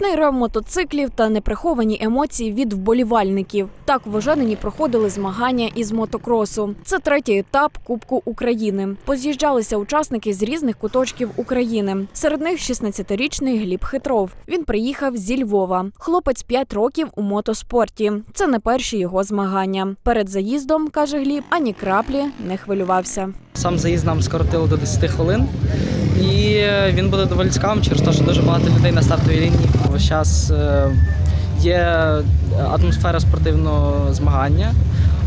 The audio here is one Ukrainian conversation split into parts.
Гучний рев мотоциклів та неприховані емоції від вболівальників. Так в Оженині проходили змагання із мотокросу. Це третій етап Кубку України. Поз'їжджалися учасники з різних куточків України. Серед них 16-річний Гліб Хитров. Він приїхав зі Львова. Хлопець 5 років у мотоспорті. Це не перші його змагання. Перед заїздом каже Гліб, ані краплі не хвилювався. Сам заїзд нам скоротили до 10 хвилин, і він буде доволі цікавим через те, що дуже багато людей на стартовій лінії. Час е, є атмосфера спортивного змагання.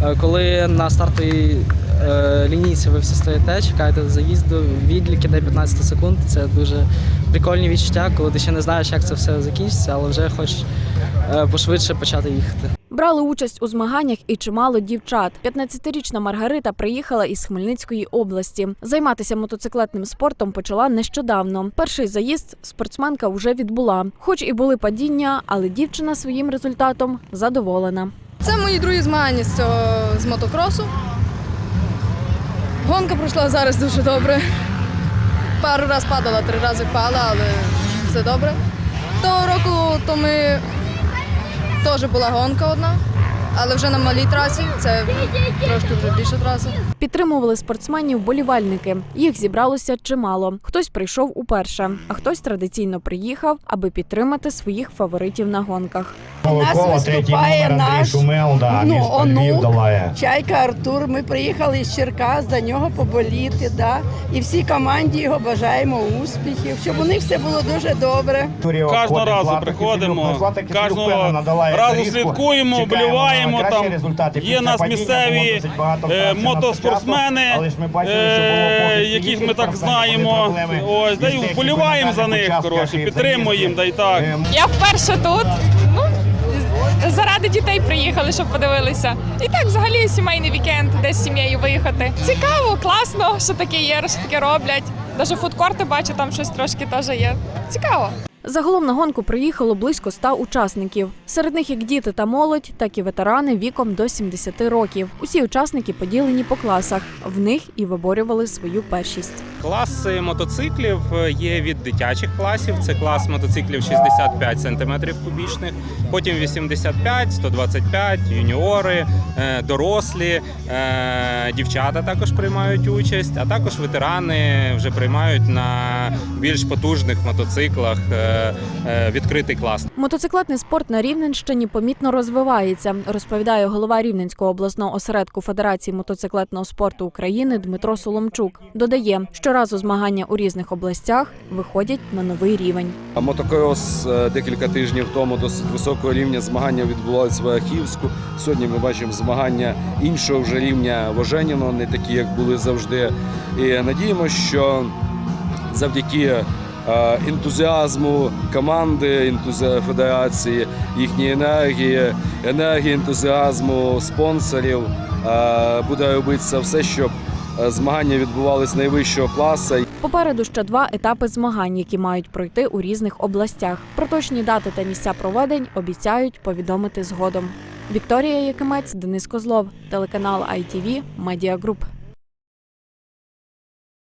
Е, Коли на стартовій е, лінійці ви всі стоїте, чекаєте заїзду, відліки де 15 секунд. Це дуже прикольні відчуття, коли ти ще не знаєш, як це все закінчиться, але вже хочеш пошвидше почати їхати. Брали участь у змаганнях і чимало дівчат. 15-річна Маргарита приїхала із Хмельницької області. Займатися мотоциклетним спортом почала нещодавно. Перший заїзд спортсменка вже відбула. Хоч і були падіння, але дівчина своїм результатом задоволена. Це мої другі змагання з цього з мотокросу. Гонка пройшла зараз дуже добре. Пару разів падала, три рази впала, але все добре. Того року то ми теж була гонка одна, але вже на малій трасі. Це трошки вже більша траса. Підтримували спортсменів болівальники. Їх зібралося чимало. Хтось прийшов уперше, а хтось традиційно приїхав, аби підтримати своїх фаворитів на гонках. Молокова, третій виступає номер Андрій наш, Шумел, да, ну, онук. Львів долає. Чайка Артур. Ми приїхали з Черкас за нього поболіти. Да? І всій команді його бажаємо успіхів, щоб у них все було дуже добре. Кожного разу приходимо, кожного разу слідкуємо, вболіваємо. Там є у нас місцеві е, мотоспортсмени, е, яких ми так знаємо. Ось да й вболіваємо за них. Коротше, підтримуємо, да й так. Я вперше тут. Ну, заради дітей приїхали, щоб подивилися. І так, взагалі, сімейний вікенд, десь з сім'єю виїхати. Цікаво, класно, що таке є, що таке роблять. Навіть фудкорти бачу, там щось трошки теж є. Цікаво. Загалом на гонку приїхало близько ста учасників. Серед них як діти та молодь, так і ветерани віком до 70 років. Усі учасники поділені по класах. В них і виборювали свою першість. Класи мотоциклів е, є від дитячих класів. Це клас мотоциклів 65 см кубічних, потім 85, 125, юніори, е, дорослі, е, дівчата також приймають участь, а також ветерани вже приймають на більш потужних мотоциклах відкритий клас. Мотоциклетний спорт на Рівненщині помітно розвивається, розповідає голова Рівненського обласного осередку Федерації мотоциклетного спорту України Дмитро Соломчук. Додає, щоразу змагання у різних областях виходять на новий рівень. Мотокрос е, декілька тижнів тому досить високого рівня змагання відбувалися в Ахівську. Сьогодні ми бачимо змагання іншого вже рівня в Оженіно, не такі, як були завжди. І надіємося, що завдяки е, ентузіазму команди, федерації, їхньої енергії, енергії, ентузіазму спонсорів е, буде робитися все, щоб змагання відбувалися найвищого класу. Попереду ще два етапи змагань, які мають пройти у різних областях. Про точні дати та місця проведень обіцяють повідомити згодом. Вікторія Якимець, Денис Козлов, телеканал ITV, Медіагруп.